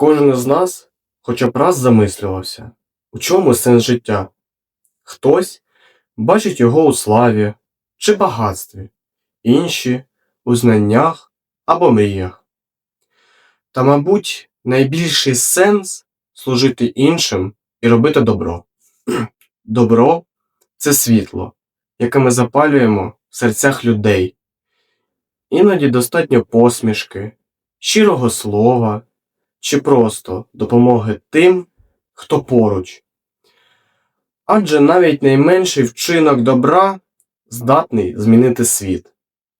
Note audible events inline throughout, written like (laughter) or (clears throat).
Кожен із нас хоча б раз замислювався, у чому сенс життя. Хтось бачить його у славі чи багатстві, інші у знаннях або мріях. Та, мабуть, найбільший сенс служити іншим і робити добро. (clears throat) Добро це світло, яке ми запалюємо в серцях людей. Іноді достатньо посмішки, щирого слова чи просто допомоги тим, хто поруч. Адже навіть найменший вчинок добра здатний змінити світ,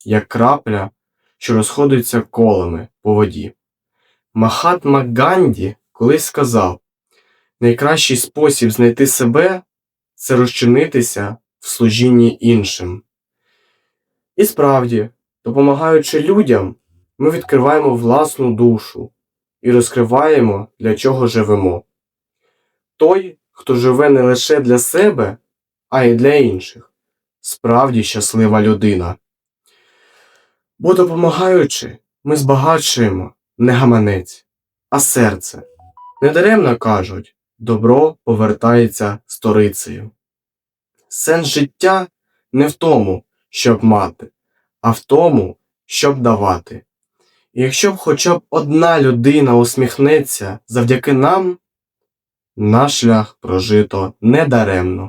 як крапля, що розходиться колами по воді. Махатма Ганді колись сказав: найкращий спосіб знайти себе це розчинитися в служінні іншим. І справді, допомагаючи людям, ми відкриваємо власну душу і розкриваємо, для чого живемо. Той, хто живе не лише для себе, а й для інших, справді щаслива людина. Бо допомагаючи, ми збагачуємо не гаманець, а серце. Недаремно кажуть, добро повертається сторицею. Сенс життя не в тому, щоб мати, а в тому, щоб давати. І якщо б хоча б одна людина усміхнеться завдяки нам, наш шлях прожито недаремно.